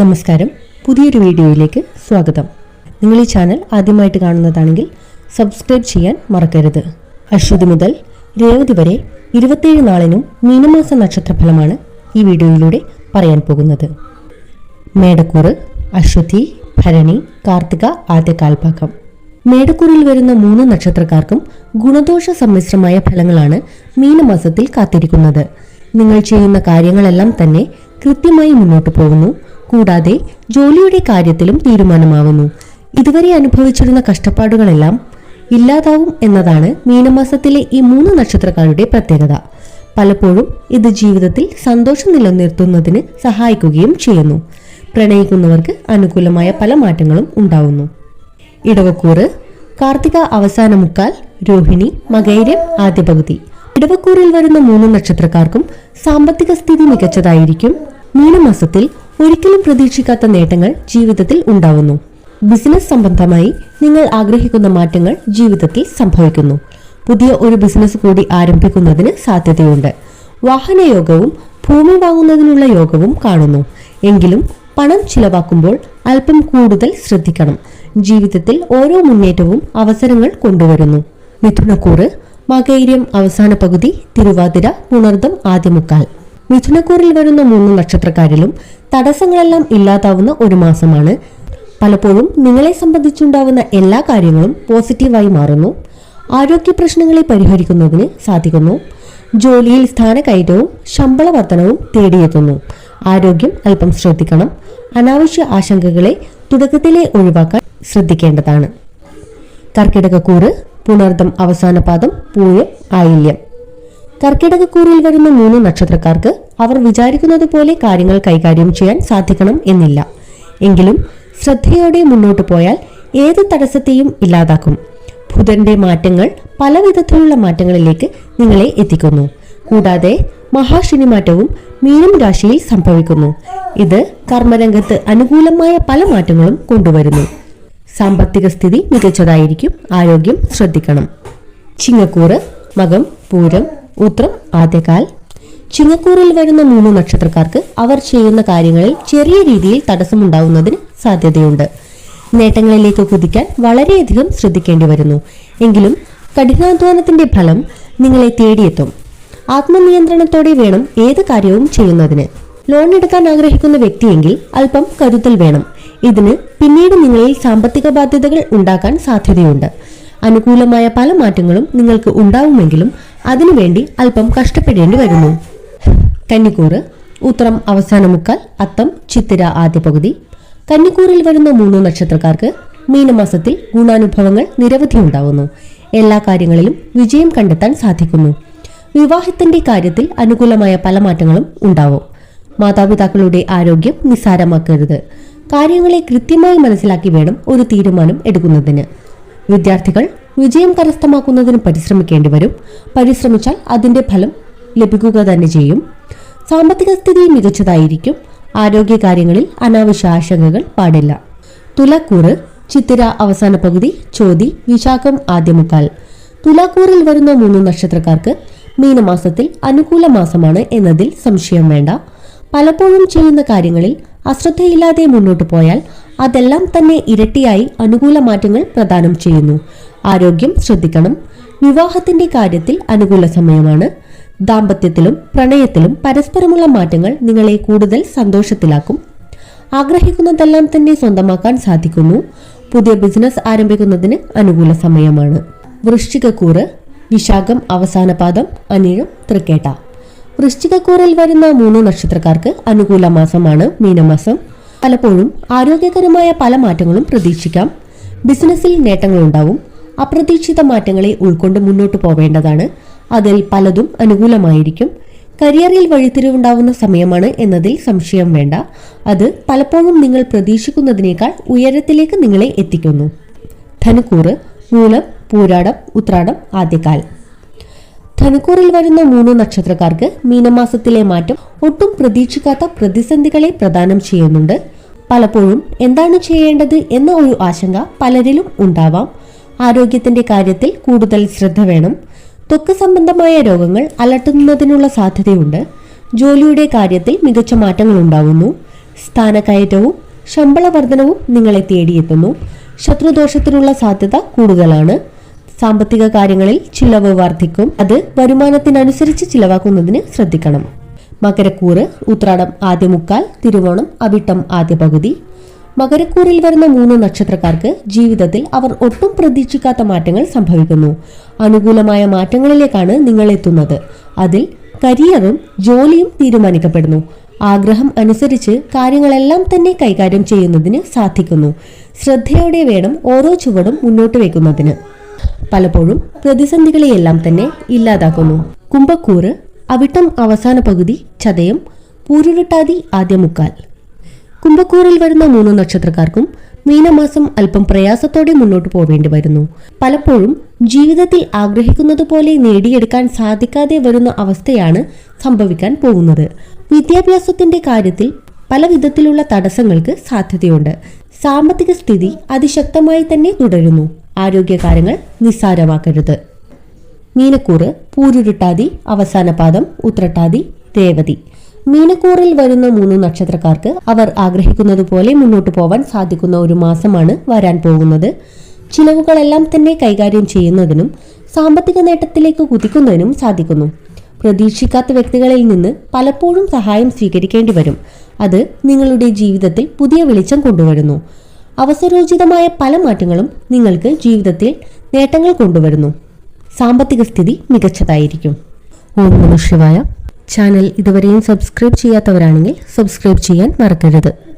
നമസ്കാരം. പുതിയൊരു വീഡിയോയിലേക്ക് സ്വാഗതം. നിങ്ങൾ ഈ ചാനൽ ആദ്യമായിട്ട് കാണുന്നതാണെങ്കിൽ സബ്സ്ക്രൈബ് ചെയ്യാൻ മറക്കരുത്. അശ്വതി മുതൽ രേവതി വരെ ഇരുപത്തേഴ് നാളിനും മീനമാസ നക്ഷത്രഫലമാണ് ഈ വീഡിയോയിലൂടെ പറയാൻ പോകുന്നത്. മേടക്കൂറ് അശ്വതി ഭരണി കാർത്തിക ആദ്യ കാൽഭാഗം. മേടക്കൂറിൽ വരുന്ന മൂന്ന് നക്ഷത്രക്കാർക്കും ഗുണദോഷ സമ്മിശ്രമായ ഫലങ്ങളാണ് മീനമാസത്തിൽ കാത്തിരിക്കുന്നത്. നിങ്ങൾ ചെയ്യുന്ന കാര്യങ്ങളെല്ലാം തന്നെ കൃത്യമായി മുന്നോട്ട് പോകുന്നു. കൂടാതെ ജോലിയുടെ കാര്യത്തിലും തീരുമാനമാവുന്നു. ഇതുവരെ അനുഭവിച്ചിരുന്ന കഷ്ടപ്പാടുകളെല്ലാം ഇല്ലാതാവും എന്നതാണ് മീനമാസത്തിലെ ഈ മൂന്ന് നക്ഷത്രക്കാരുടെ പ്രത്യേകത. പലപ്പോഴും ഇത് ജീവിതത്തിൽ സന്തോഷം നിലനിർത്തുന്നതിന് സഹായിക്കുകയും ചെയ്യുന്നു. പ്രണയിക്കുന്നവർക്ക് അനുകൂലമായ പല മാറ്റങ്ങളും ഉണ്ടാവുന്നു. ഇടവക്കൂറ് കാർത്തിക അവസാന മുക്കാൽ രോഹിണി മകൈര്യം ആദ്യ പകുതി. ഇടവക്കൂറിൽ വരുന്ന മൂന്ന് നക്ഷത്രക്കാർക്കും സാമ്പത്തിക സ്ഥിതി മികച്ചതായിരിക്കും. മീനമാസത്തിൽ ഒരിക്കലും പ്രതീക്ഷിക്കാത്ത നേട്ടങ്ങൾ ജീവിതത്തിൽ ഉണ്ടാവുന്നു. ബിസിനസ് സംബന്ധമായി നിങ്ങൾ ആഗ്രഹിക്കുന്ന മാറ്റങ്ങൾ ജീവിതത്തിൽ സംഭവിക്കുന്നു. പുതിയ ഒരു ബിസിനസ് കൂടി ആരംഭിക്കുന്നതിന് സാധ്യതയുണ്ട്. വാഹനയോഗവും ഭൂമി വാങ്ങുന്നതിനുള്ള യോഗവും കാണുന്നു. എങ്കിലും പണം ചിലവാക്കുമ്പോൾ അല്പം കൂടുതൽ ശ്രദ്ധിക്കണം. ജീവിതത്തിൽ ഓരോ മുന്നേറ്റവും അവസരങ്ങൾ കൊണ്ടുവരുന്നു. മിഥുനക്കൂറ് മകൈര്യം അവസാന പകുതി തിരുവാതിര പുണർദം ആദ്യമുക്കാൽ. മിഥുനക്കൂറിൽ വരുന്ന മൂന്ന് നക്ഷത്രക്കാരിലും തടസ്സങ്ങളെല്ലാം ഇല്ലാതാവുന്ന ഒരു മാസമാണ്. പലപ്പോഴും നിങ്ങളെ സംബന്ധിച്ചുണ്ടാവുന്ന എല്ലാ കാര്യങ്ങളും പോസിറ്റീവായി മാറുന്നു. ആരോഗ്യ പ്രശ്നങ്ങളെ പരിഹരിക്കുന്നതിന് സാധിക്കുന്നു. ജോലിയിൽ സ്ഥാനക്കയറ്റവും ശമ്പള വർധനവും തേടിയെത്തുന്നു. ആരോഗ്യം അല്പം ശ്രദ്ധിക്കണം. അനാവശ്യ ആശങ്കകളെ തുടക്കത്തിലെ ഒഴിവാക്കാൻ ശ്രദ്ധിക്കേണ്ടതാണ്. കർക്കിടകക്കൂറ് പുണർദം അവസാന പാദം പൂയം ആയില്യം. കർക്കിടകക്കൂറിൽ വരുന്ന മൂന്ന് നക്ഷത്രക്കാർക്ക് അവർ വിചാരിക്കുന്നത് പോലെ കാര്യങ്ങൾ കൈകാര്യം ചെയ്യാൻ സാധിക്കണം എന്നില്ല. എങ്കിലും ശ്രദ്ധയോടെ മുന്നോട്ട് പോയാൽ ഏത് തടസ്സത്തെയും ഇല്ലാതാക്കും. ബുധന്റെ മാറ്റങ്ങൾ പല വിധത്തിലുള്ള മാറ്റങ്ങളിലേക്ക് നിങ്ങളെ എത്തിക്കുന്നു. കൂടാതെ മഹാശനി മാറ്റവും മീനം രാശിയിൽ സംഭവിക്കുന്നു. ഇത് കർമ്മരംഗത്ത് അനുകൂലമായ പല മാറ്റങ്ങളും കൊണ്ടുവരുന്നു. സാമ്പത്തിക സ്ഥിതി മികച്ചതായിരിക്കും. ആരോഗ്യം ശ്രദ്ധിക്കണം. ചിങ്ങക്കൂറ് മകം പൂരം ഉത്രം ആദ്യകാൽ. ചിങ്ങക്കൂറിൽ വരുന്ന മൂന്ന് നക്ഷത്രക്കാർക്ക് അവർ ചെയ്യുന്ന കാര്യങ്ങളിൽ ചെറിയ രീതിയിൽ തടസ്സമുണ്ടാവുന്നതിന് സാധ്യതയുണ്ട്. നേട്ടങ്ങളിലേക്ക് കുതിക്കാൻ വളരെയധികം ശ്രദ്ധിക്കേണ്ടി വരുന്നു. എങ്കിലും കഠിനാധ്വാനത്തിന്റെ ഫലം നിങ്ങളെ തേടിയെത്തും. ആത്മനിയന്ത്രണത്തോടെ വേണം ഏത് കാര്യവും ചെയ്യുന്നതിന്. ലോൺ എടുക്കാൻ ആഗ്രഹിക്കുന്ന വ്യക്തിയെങ്കിൽ അല്പം കരുതൽ വേണം. ഇതിന് പിന്നീട് നിങ്ങളിൽ സാമ്പത്തിക ബാധ്യതകൾ ഉണ്ടാക്കാൻ സാധ്യതയുണ്ട്. അനുകൂലമായ പല മാറ്റങ്ങളും നിങ്ങൾക്ക് ഉണ്ടാവുമെങ്കിലും അതിനുവേണ്ടി അല്പം കഷ്ടപ്പെടേണ്ടി വരുന്നു. കന്നിക്കൂറ് ഉത്തരം അവസാന മുക്കാൽ അത്തം ചിത്തിര ആദ്യ പകുതി. കന്നിക്കൂറിൽ വരുന്ന മൂന്ന് നക്ഷത്രക്കാർക്ക് മീനമാസത്തിൽ ഗുണാനുഭവങ്ങൾ നിരവധി ഉണ്ടാവുന്നു. എല്ലാ കാര്യങ്ങളിലും വിജയം കണ്ടെത്താൻ സാധിക്കുന്നു. വിവാഹത്തിന്റെ കാര്യത്തിൽ അനുകൂലമായ പല മാറ്റങ്ങളും ഉണ്ടാവും. മാതാപിതാക്കളുടെ ആരോഗ്യം നിസ്സാരമാക്കരുത്. കാര്യങ്ങളെ കൃത്യമായി മനസ്സിലാക്കി വേണം ഒരു തീരുമാനം എടുക്കുന്നതിന്. വിദ്യാർത്ഥികൾ വിജയം കരസ്ഥമാക്കുന്നതിന് പരിശ്രമിക്കേണ്ടി വരും. പരിശ്രമിച്ചാൽ അതിന്റെ ഫലം ലഭിക്കുക തന്നെ ചെയ്യും. സാമ്പത്തിക സ്ഥിതി മികച്ചതായിരിക്കും. ആരോഗ്യകാര്യങ്ങളിൽ അനാവശ്യ ആശങ്കകൾ പാടില്ല. തുലക്കൂറ് ചിത്തിര അവസാന പകുതി ചോതി വിശാഖം ആദ്യമുക്കാൽ. തുലാക്കൂറിൽ വരുന്ന മൂന്ന് നക്ഷത്രക്കാർക്ക് മീനമാസത്തിൽ അനുകൂല മാസമാണ് എന്നതിൽ സംശയം വേണ്ട. പലപ്പോഴും ചെയ്യുന്ന കാര്യങ്ങളിൽ അശ്രദ്ധയില്ലാതെ മുന്നോട്ട് പോയാൽ അതെല്ലാം തന്നെ ഇരട്ടിയായി അനുകൂല മാറ്റങ്ങൾ പ്രദാനം ചെയ്യുന്നു. ആരോഗ്യം ശ്രദ്ധിക്കണം. വിവാഹത്തിന്റെ കാര്യത്തിൽ അനുകൂല സമയമാണ്. ദാമ്പത്യത്തിലും പ്രണയത്തിലും പരസ്പരമുള്ള മാറ്റങ്ങൾ നിങ്ങളെ കൂടുതൽ സന്തോഷത്തിലാക്കും. ആഗ്രഹിക്കുന്നതെല്ലാം തന്നെ സ്വന്തമാക്കാൻ സാധിക്കുന്നു. പുതിയ ബിസിനസ് ആരംഭിക്കുന്നതിന് അനുകൂല സമയമാണ്. വൃശ്ചികക്കൂറ് വിശാഖം അവസാന പാദം അനിഴം തൃക്കേട്ട. വൃശ്ചികക്കൂറിൽ വരുന്ന മൂന്ന് നക്ഷത്രക്കാർക്ക് അനുകൂല മാസമാണ് മീനമാസം. പലപ്പോഴും ആരോഗ്യകരമായ പല മാറ്റങ്ങളും പ്രതീക്ഷിക്കാം. ബിസിനസ്സിൽ നേട്ടങ്ങളുണ്ടാവും. അപ്രതീക്ഷിത മാറ്റങ്ങളെ ഉൾക്കൊണ്ട് മുന്നോട്ട് പോവേണ്ടതാണ്. അതിൽ പലതും അനുകൂലമായിരിക്കും. കരിയറിൽ വഴിത്തിരിവുണ്ടാവുന്ന സമയമാണ് എന്നതിൽ സംശയം വേണ്ട. അത് പലപ്പോഴും നിങ്ങൾ പ്രതീക്ഷിക്കുന്നതിനേക്കാൾ ഉയരത്തിലേക്ക് നിങ്ങളെ എത്തിക്കുന്നു. ധനുക്കൂറ് മൂലം പൂരാടം ഉത്രാടം ആദ്യകാൽ. ധനുക്കൂറിൽ വരുന്ന മൂന്ന് നക്ഷത്രക്കാർക്ക് മീനമാസത്തിലെ മാറ്റം ഒട്ടും പ്രതീക്ഷിക്കാത്ത പ്രതിസന്ധികളെ പ്രദാനം ചെയ്യുന്നുണ്ട്. പലപ്പോഴും എന്താണ് ചെയ്യേണ്ടത് എന്ന ഒരു ആശങ്ക പലരിലും ഉണ്ടാവാം. ആരോഗ്യത്തിന്റെ കാര്യത്തിൽ കൂടുതൽ ശ്രദ്ധ വേണം. ത്വക്ക് സംബന്ധമായ രോഗങ്ങൾ അലട്ടുന്നതിനുള്ള സാധ്യതയുണ്ട്. ജോലിയുടെ കാര്യത്തിൽ മികച്ച മാറ്റങ്ങൾ ഉണ്ടാകുന്നു സ്ഥാനക്കയറ്റവും ശമ്പള വർധനവും നിങ്ങളെ തേടിയെത്തുന്നു. ശത്രുദോഷത്തിനുള്ള സാധ്യത കൂടുതലാണ്. സാമ്പത്തിക കാര്യങ്ങളിൽ ചിലവ് വർദ്ധിക്കും. അത് വരുമാനത്തിനനുസരിച്ച് ചിലവാക്കുന്നതിന് ശ്രദ്ധിക്കണം. മകരക്കൂറ് ഉത്രാടം ആദ്യ മുക്കാൽ തിരുവോണം അവിട്ടം ആദ്യ പകുതി. മകരക്കൂറിൽ വരുന്ന മൂന്ന് നക്ഷത്രക്കാർക്ക് ജീവിതത്തിൽ അവർ ഒട്ടും പ്രതീക്ഷിക്കാത്ത മാറ്റങ്ങൾ സംഭവിക്കുന്നു. അനുകൂലമായ മാറ്റങ്ങളിലേക്കാണ് നിങ്ങൾ എത്തുന്നത്. അതിൽ കരിയറും ജോലിയും തീരുമാനിക്കപ്പെടുന്നു. ആഗ്രഹം അനുസരിച്ച് കാര്യങ്ങളെല്ലാം തന്നെ കൈകാര്യം ചെയ്യുന്നതിന് സാധിക്കുന്നു. ശ്രദ്ധയോടെ വേണം ഓരോ ചുവടും മുന്നോട്ട് വയ്ക്കുന്നതിന്. പലപ്പോഴും പ്രതിസന്ധികളെയെല്ലാം തന്നെ ഇല്ലാതാക്കുന്നു. കുംഭക്കൂറ് അവിട്ടം അവസാന പകുതി ചതയം പൂരുരുട്ടാതി ആദ്യ മുക്കാൽ. കുംഭക്കൂറിൽ വരുന്ന മൂന്ന് നക്ഷത്രക്കാർക്കും മീനമാസം അല്പം പ്രയാസത്തോടെ മുന്നോട്ട് പോവേണ്ടി വരുന്നു. പലപ്പോഴും ജീവിതത്തിൽ ആഗ്രഹിക്കുന്നത് പോലെ നേടിയെടുക്കാൻ സാധിക്കാതെ വരുന്ന അവസ്ഥയാണ് സംഭവിക്കാൻ പോകുന്നത്. വിദ്യാഭ്യാസത്തിന്റെ കാര്യത്തിൽ പല വിധത്തിലുള്ള തടസ്സങ്ങൾക്ക് സാധ്യതയുണ്ട്. സാമ്പത്തിക സ്ഥിതി അതിശക്തമായി തന്നെ തുടരുന്നു. ആരോഗ്യകാര്യങ്ങൾ നിസ്സാരമാക്കരുത്. മീനക്കൂറ് പൂരുരുട്ടാതി അവസാന പാദം ഉത്രട്ടാതി രേവതി മീനക്കൂറിൽ വരുന്ന മൂന്ന് നക്ഷത്രക്കാർക്ക് അവർ ആഗ്രഹിക്കുന്നതുപോലെ മുന്നോട്ട് പോവാൻ സാധിക്കുന്ന ഒരു മാസമാണ് വരാൻ പോകുന്നത്. ചിലവുകളെല്ലാം തന്നെ കൈകാര്യം ചെയ്യുന്നതിനും സാമ്പത്തിക നേട്ടത്തിലേക്ക് കുതിക്കുന്നതിനും സാധിക്കുന്നു. പ്രതീക്ഷിക്കാത്ത വ്യക്തികളിൽ നിന്ന് പലപ്പോഴും സഹായം സ്വീകരിക്കേണ്ടി വരും. അത് നിങ്ങളുടെ ജീവിതത്തിൽ പുതിയ വെളിച്ചം കൊണ്ടുവരുന്നു. അവസരോചിതമായ പല മാറ്റങ്ങളും നിങ്ങൾക്ക് ജീവിതത്തിൽ നേട്ടങ്ങൾ കൊണ്ടുവരുന്നു. സാമ്പത്തിക സ്ഥിതി മികച്ചതായിരിക്കും. ഓം നമ ശിവായ. ചാനൽ ഇതുവരെയും സബ്സ്ക്രൈബ് ചെയ്യാത്തവരാണെങ്കിൽ സബ്സ്ക്രൈബ് ചെയ്യാൻ മറക്കരുത്.